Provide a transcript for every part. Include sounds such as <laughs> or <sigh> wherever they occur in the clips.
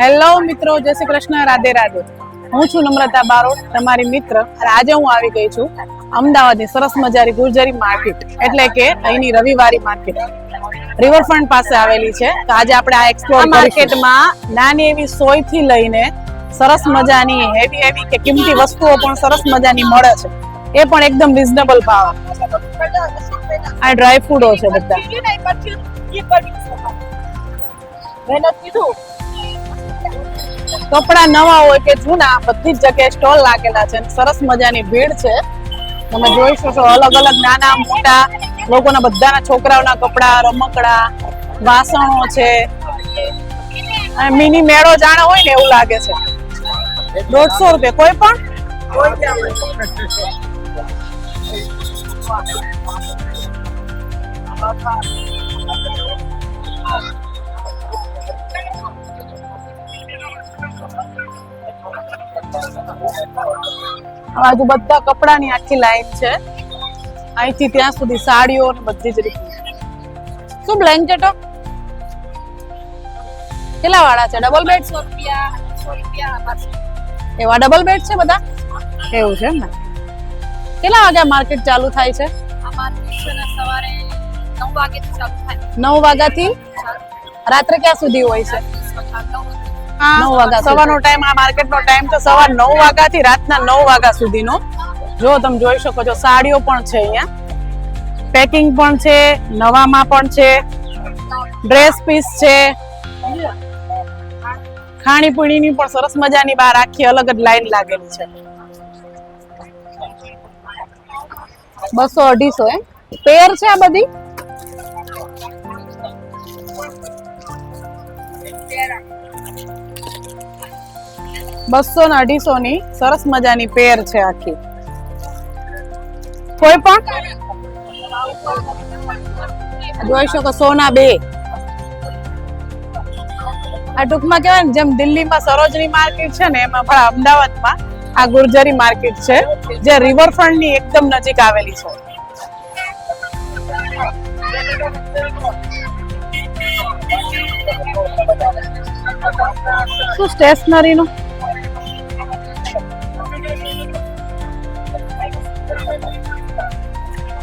Hello મિત્રો જય શ્રી કૃષ્ણ રાધે રાધે. હું છું નમ્રતા બારોટ તમારી મિત્ર. અને આજે હું આવી ગઈ છું અમદાવાદની સરસ મજાની ગુર્જરી માર્કેટ. એટલે કે અહીંની રવિવારી માર્કેટ. રિવરફ્રન્ટ પાસે આવેલી છે. તો આજે આપણે આ એક્સપ્લોર માર્કેટમાં નાની એવી સોયથી લઈને સરસ મજાની હેવી હેવી કે કિંમતી વસ્તુઓ પણ સરસ મજાની મળે છે. એ પણ એકદમ રીઝનેબલ ભાવ આ ડ્રાય ફૂડો છે બધા. કપડા નવા હોય કે જૂના, બધી જ જગ્યાએ સ્ટોલ લાગેલા છે સરસ મજાની ભીડ છે. તમે જોઈ શકો અલગ અલગ નાના મોટા લોકોના બધાના છોકરાઓના કપડા, રમકડા, વાસણો છે. મિની મેળો જાણે હોય ને એવું લાગે છે. દોઢસો રૂપિયા. કોઈ પણ? આ બાજુ બધા કપડાની આખી લાઈન છે. અહીંથી ત્યાં સુધી સાડીઓ ને બધી જ રીતની શું બ્લેન્કેટો કેટલા વાળા છે? ડબલ બેડ એવા ડબલ બેડ છે બધા? એવું છે એમ ને કેટલા વાગ્યા માર્કેટ ચાલુ થાય છે? નવ વાગ્યાથી રાત્રે ક્યાં સુધી હોય છે? નવ વાગ્યા. સવારનો ટાઈમ આ માર્કેટનો ટાઈમ તો સવાર નવ વાગ્યાથી રાતના નવ વાગ્યા સુધીનો. જો તમે જોઈ શકો છો સાડીઓ પણ છે અહીંયા. પેકિંગ પણ છે નવામાં પણ છે ડ્રેસ પીસ છે. ખાણીપીણીની પણ સરસ મજાની બહાર આખી અલગ જ લાઈન લાગેલી છે. બસો અઢીસો એમ? પેર છે આ બધી? બસો ને અઢીસો ની સરસ મજાની પેર છે આખી. કોઈ પણ? જોઈ શકો સોના બે. આ ટૂંકમાં કહેવાય ને, જેમ દિલ્હીમાં સરોજની માર્કેટ છે ને, એમાં પણ અમદાવાદમાં આ ગુર્જરી માર્કેટ છે, જે રિવરફ્રન્ટની એકદમ નજીક આવેલી છે. શું સ્ટેશનરી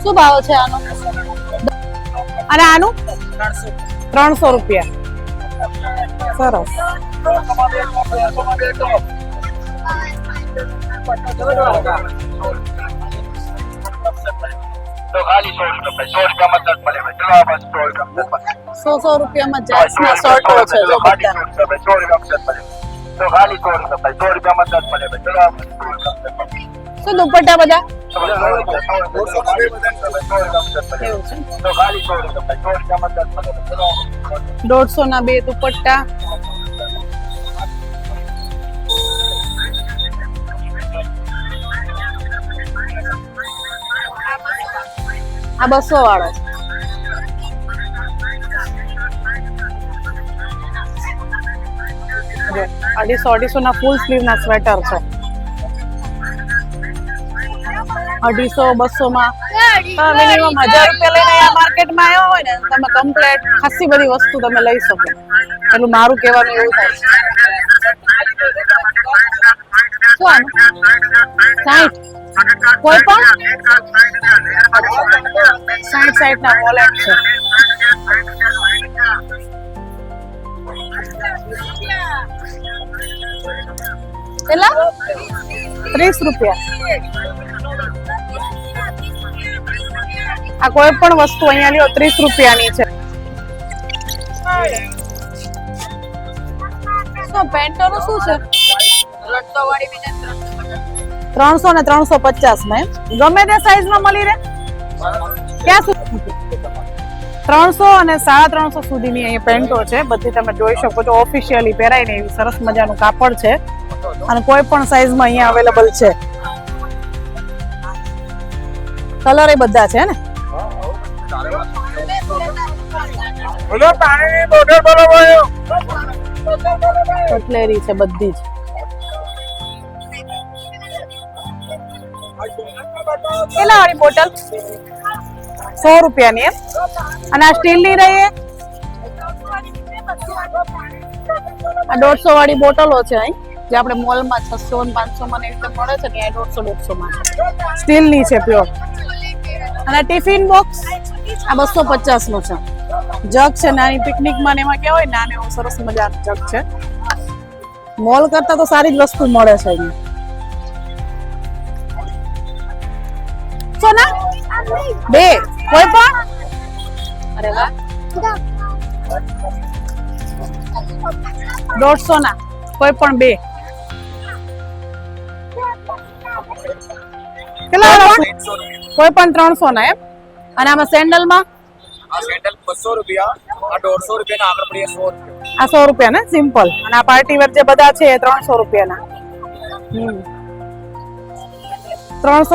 શું ભાવ છે આનો? અને આનું? ત્રણસો રૂપિયા. સરસ. સો સો રૂપિયામાં જેન્ટ્સના શર્ટો છે જો દુપટ્ટા બધા? દોઢસો ના બે દુપટ્ટા. આ બસો વાળો અઢીસો અઢીસો ના ફૂલ સ્લીવ ના સ્વેટર છે. અઢીસો બસો માં મિનિમમ હજાર રૂપિયા લઈને આ માર્કેટમાં આવ્યા હોય ને તમે કમ્પ્લેટ ખાસી બધી વસ્તુ તમે લઈ શકો. એટલું મારું કહેવાનું એવું થાય સાઠ કોઈ પણ? સાઠ સાઠ ના વોલેટ છે. કેટલા? ત્રીસ રૂપિયા. આ કોઈ પણ વસ્તુ અહીંયા લ્યો ત્રીસ રૂપિયાની છે. પેન્ટોનું શું છે? ત્રણસો ને ત્રણસો પચાસમાં ગમે તે સાઈઝમાં મળી રહે. ક્યાં સુધી ત્રણસો અને સાડા ત્રણસો સુધીની અહીંયા પેન્ટો છે. બધી તમે જોઈ શકો છો ઓફિશિયલી પહેરાય ને એવી સરસ મજાનું કાપડ છે. અને કોઈ પણ સાઈઝમાં અહીંયા અવેલેબલ છે. કલર એ બધા છે ને? બોલો પાણીની બોટલ બોલો ભાઈઓ. કટલેરી છે બધી જ. કેટલા વાળી બોટલ? સો રૂપિયાની એમ? અને આ સ્ટીલની રહી આ દોઢસો વાળી બોટલો છે અહીં જે આપણે મોલમાં છસો ને પાંચસો માં એવી રીતે મળે છે ને આ દોઢસો દોઢસો માં સ્ટીલની છે પ્યોર. અને ટિફિન બોક્સ? આ બસો પચાસનું છે. જગ છે, નાની પિકનિકમાં એમાં કેવા હોય, નાને એવું સરસ મજાનું જગ છે. મોલ કરતા તો સારી જ વસ્તુ મળે છે અહીંયા. સોના? બે. કોઈ પણ? અરે વાહ. દોઢસો ના કોઈ પણ બે. કેટલા કોઈ પણ ત્રણસો ના એમ. અને આમાં સેન્ડલમાં? આ સેન્ડલ 200 રૂપિયા, આ 150 રૂપિયાના આગળ પડીએ સો રૂપિયા. આ 100 રૂપિયા ને સિમ્પલ. અને આ પાર્ટી વેર જે બધા છે એ ત્રણસો રૂપિયાના. હમ.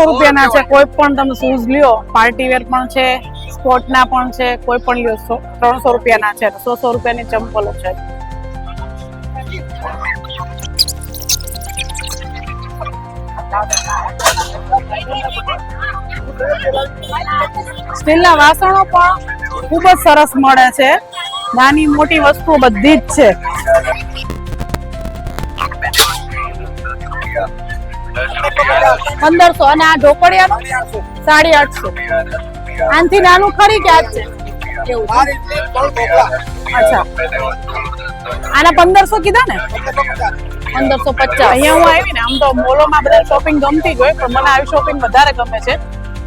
રૂપિયાના છે, કોઈ પણ તમે શૂઝ લ્યો પાર્ટી વેર પણ છે સ્પોર્ટના પણ છે, કોઈ પણ લ્યો, સો ત્રણસો રૂપિયાના છે સો સો રૂપિયાની ચંપલો છે. સ્ટીલના વાસણો પણ ખૂબ જ સરસ મળે છે. નાની મોટી વસ્તુ બધી જ છે. પંદરસો અને આ ઢોકળિયા સાડી આઠસો. આનથી નાનું ખરી કે આ છે છે? અચ્છા. આના પંદરસો કીધા ને? પંદરસો પચાસ. અહીંયા હું આવી ને આમ તો મોલોમાં બધા શોપિંગ ગમતી જ હોય પણ મને આવી શોપિંગ વધારે ગમે છે.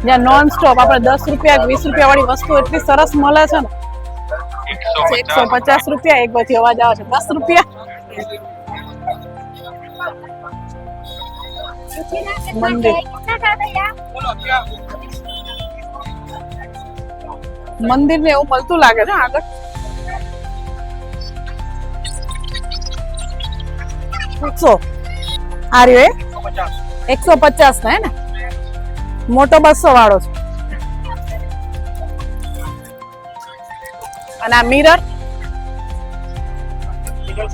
જ્યાં નોન સ્ટોપ આપણે દસ રૂપિયા, વીસ રૂપિયા વાળી વસ્તુ એટલી સરસ મળે છે ને. એકસો પચાસ રૂપિયા, એક પછી અવાજ આવે છે. દસ રૂપિયા. મંદિર. મંદિર ને એવું મળતું લાગે છે આગળ. એકસો. આ રહ્યો એકસો પચાસ ને હે ને? મોટો બસો વાળો છે. અને આ મિરર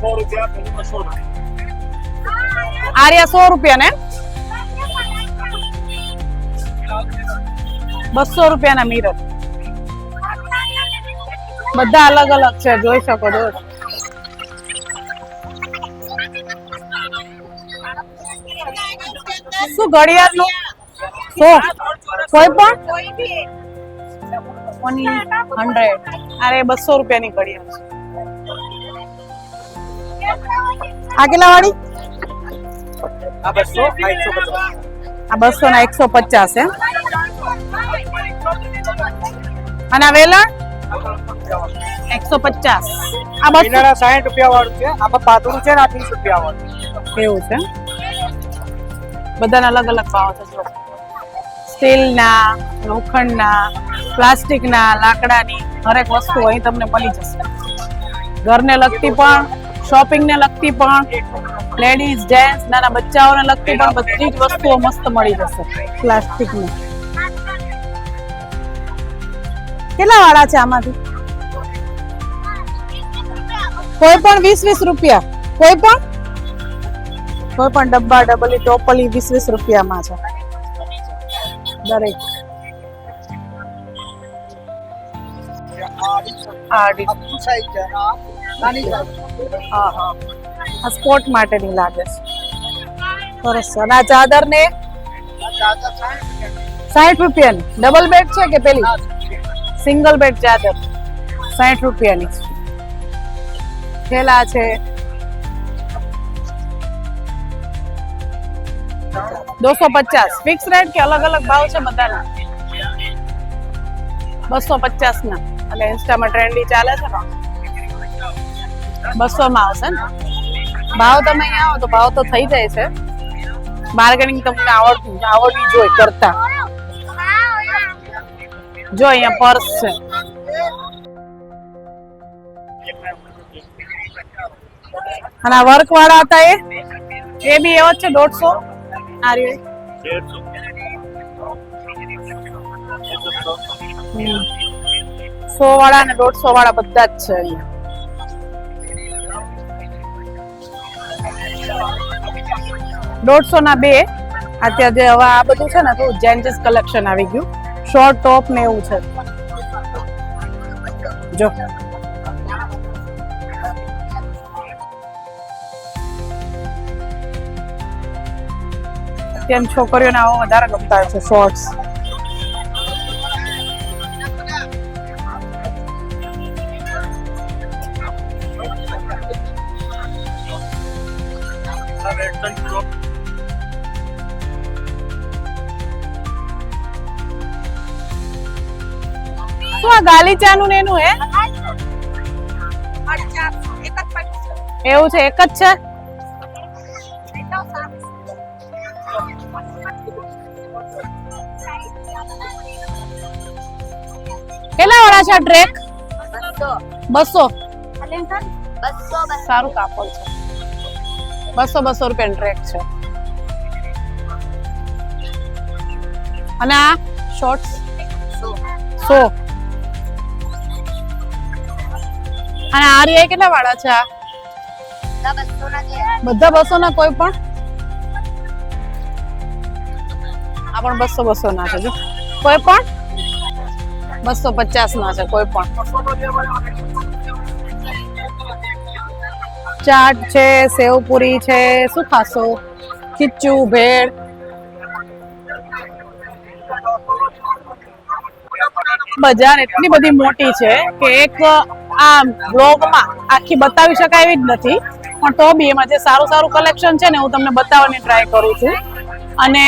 સો રૂપિયા પેલું બસો રૂપિયા આ સો રૂપિયા ને બસો રૂપિયાના મિરર બધા અલગ અલગ છે, જોઈ શકો છો શું ઘડિયાળનું સો? કોઈ પણ? Only hundred. અરે બસો રૂપિયાની ઘડિયાળ છે આ કેટલા વાળી? આ બસો આ ના એકસો પચાસ એમ? અને આ વેલણ? એકસો પચાસ. આ બસો? સાહીઠ સાઠ રૂપિયા વાળું છે. આમાં પાતળું છે ને આ ત્રીસ રૂપિયા વાળું એવું છે બધાના અલગ અલગ ભાવ છે સ્ટીલના લોખંડના, પ્લાસ્ટિકના લાકડાની હરેક વસ્તુ અહીં તમને મળી જશે. ઘરને લગતી પણ, શોપિંગને લગતી પણ, લેડીઝ, જેન્ટ્સ, નાના બચ્ચાઓને લગતી પણ બધી જ વસ્તુઓ મસ્ત મળી જશે. પ્લાસ્ટિકની. કેટલા વાળા છે આમાંથી? કોઈ પણ વીસ વીસ રૂપિયા. કોઈ પણ? કોઈ પણ ડબ્બા, ડબલી, ટોપલી વીસ વીસ રૂપિયામાં છે. દરેક. હા હા. આ માટેની લાગે છે. સરસ. અને આ ચાદર ને? સાઠ રૂપિયાની. ડબલ બેડ છે કે પેલી? સિંગલ બેડ ચાદર. સાઠ રૂપિયાની. થેલા છે. દોસો પચાસ. ફિક્સ રેટ કે અલગ અલગ ભાવ છે બધાના? બસો પચાસ ના એટલે ઇન્સ્ટામાં ટ્રેન્ડી ચાલે છે ને? બસો માં આવશે ને? ભાવ તમે અહીંયા આવો તો ભાવ તો થઈ જાય છે. બાર્ગેનિંગ તમને આવડતું આવડવી જોઈએ કરતા. જો અહીંયા પર્સ છે. અને વર્ક વાળા હતા એ? એ બી એવા છે, દોઢસો? આ. હમ. સો વાળા અને દોઢસો વાળા બધા જ છે અહીંયા દોઢસો ના બે અત્યારે જે હવે આ બધું છે ને થોડું જેન્ટસ કલેક્શન આવી ગયું શોર્ટ ટોપ ને એવું છે જો તેમ છોકરીઓને આવો વધારે ગમતા હોય છે શોર્ટ્સ શું આ ગાલીચાનું ને એનું હે? એવું છે એક જ છે? કેટલા વાળા છે આ ટ્રેક? બસો. સારું કાપડ છે. બસો બસો રૂપિયા ટ્રેક છે. અને આ શોર્ટ્સ સો. અને આ રિયા કેટલા વાળા છે આ? બધા બસો ના કોઈ પણ? આ પણ બસો બસો ના છે જો. કોઈ પણ? બસો પચાસ ના છે, કોઈ પણ. ચાટ છે, સેવપુરી છે, શું ખાશો? ખીચું, ભેળ. બજાર એટલી બધી મોટી છે કે એક આ બ્લોગમાં આખી બતાવી શકાય એવી જ નથી. પણ તો બી એમાં જે સારું સારું કલેક્શન છે ને, હું તમને બતાવવાની ટ્રાય કરું છું. અને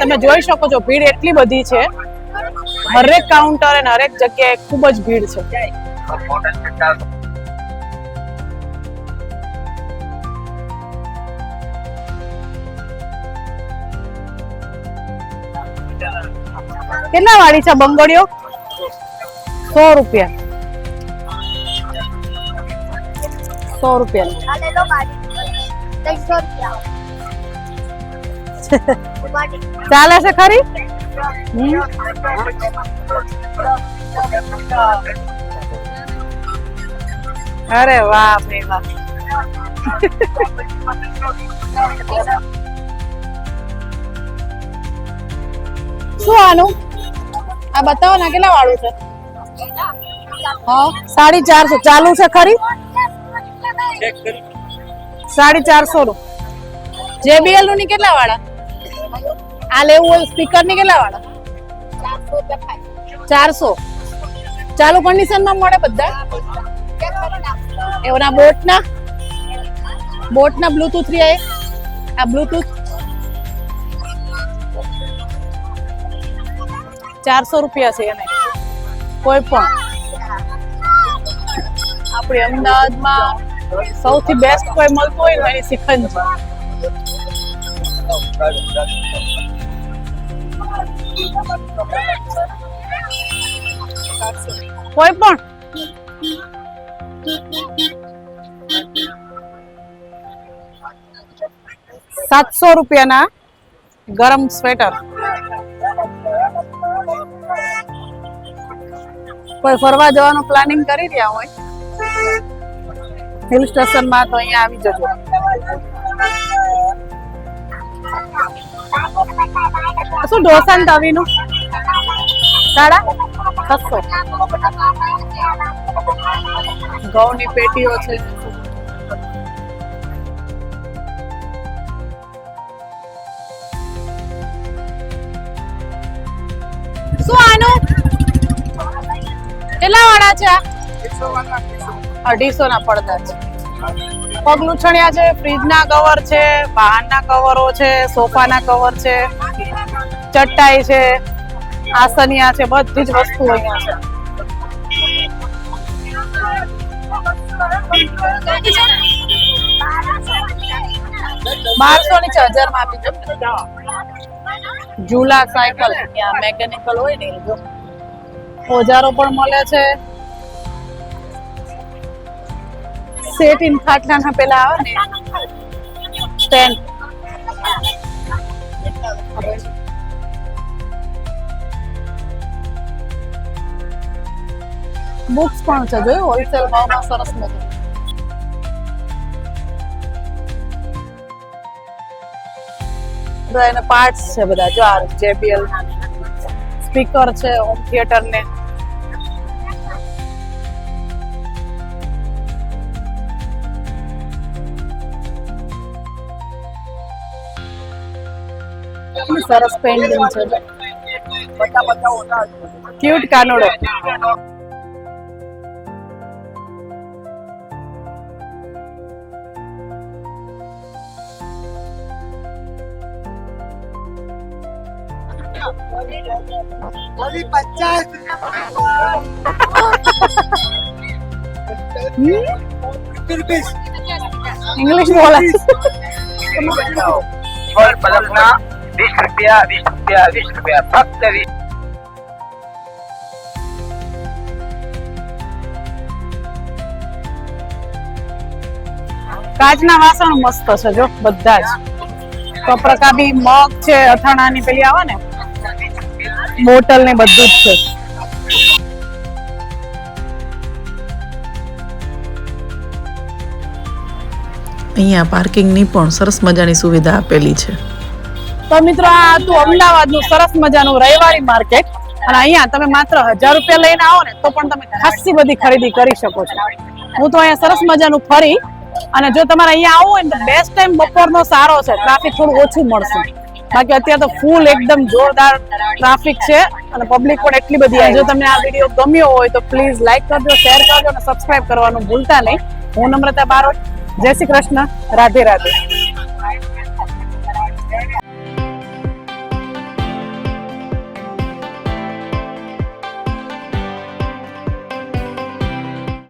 તમે જોઈ શકો છો, ભીડ એટલી બધી છે. હરેક કાઉન્ટર અને હરેક જગ્યાએ ખૂબ જ ભીડ છે. કેટલા વાળી છે બંગડીઓ? સો રૂપિયા. સો રૂપિયા. <laughs> ચાલે છે ખરી. અરે વાહ ભાઈ શું આનું? આ બતાવો ના કેટલા વાળું છે? હા, સાડી ચારસો. ચાલુ છે ખરી? સાડી ચારસો નું જેબીએલનું ની કેટલા વાળા? આ લેવું હોય સ્પીકરની કેટલા વાળા? ચારસો. ચાલુ કન્ડિશનમાં મળે બધા? એવના બોટ ના બોટ ના બ્લુટૂથ રે આ બ્લુટૂથ ચારસો રૂપિયા છે એને. કોઈ પણ. આપણે અમદાવાદમાં સૌથી બેસ્ટ કોઈ મળતું હોય ને એની શિખંજ. કોઈ પણ. સાતસો રૂપિયાના ગરમ સ્વેટર. કોઈ ફરવા જવાનું પ્લાનિંગ કરી રહ્યા હોય? હિલ સ્ટેશનમાં તો અહીંયા આવી જજો. શું ઢોસા ને તવીનું સાડા છસો ઘઉંની પેટીઓ છે. શું આનું? કેટલા વાળા છે અઢીસો ના પડદા છે. પગ છણ્યા છે ફ્રીજ ના કવર છે ના કવરો છે સોફા ના કવર છે. ચટાઈ છે, આસનિયા છે, બધી જ વસ્તુ અહીંયા છે. બારસો ની હજારમાં આપી દો ઝૂલા સાયકલ, ત્યાં મેકેનિકલ હોય ને ઓજારો પણ મળે છે. સેટ ઇન ખાટલાના પેલા આવે ને. સ્ટેન્ડ બુક્સ પણ છે જોયું? હોલસેલ ભાવમાં સરસ મજા. બધા એના પાર્ટ્સ છે બધા જો આ જેબીએલ સ્પીકર છે હોમ થિયેટર ને. સરસ પેન્ટિંગ છે બધા બધા ક્યુટ કાનોડો. અલી પચાસ ઇંગ્લિશ બોલે પર પલમના વીસ રૂપિયા વીસ રૂપિયા વીસ રૂપિયા કાચના વાસણ મસ્ત છે જો બધા જ. કપરકા બી મગ છે અથાણાની પેલી આવે ને બોટલ ને બધું જ છે. અહીંયા પાર્કિંગની પણ સરસ મજાની સુવિધા આપેલી છે. તો મિત્રો આ હતું અમદાવાદનું સરસ મજાનું રવિવારી માર્કેટ. અને અહીંયા તમે માત્ર હજાર રૂપિયા લઈને આવો ને તો પણ તમે ખાસી બધી ખરીદી કરી શકો છો. હું તો અહીંયા સરસ મજાનું ફરી. અને જો તમારે અહીંયા આવવું હોય ને તો બેસ્ટ ટાઈમ બપોરનો સારો છે. ટ્રાફિક થોડું ઓછું મળશે. બાકી અત્યારે તો ફૂલ એકદમ જોરદાર ટ્રાફિક છે અને પબ્લિક પણ એટલી બધી જો તમને આ વીડિયો ગમ્યો હોય તો પ્લીઝ લાઈક કરજો શેર કરજો અને સબસ્ક્રાઇબ કરવાનું ભૂલતા નહીં. હું નમ્રતા બારોટ, જય શ્રી કૃષ્ણ, રાધે રાધે.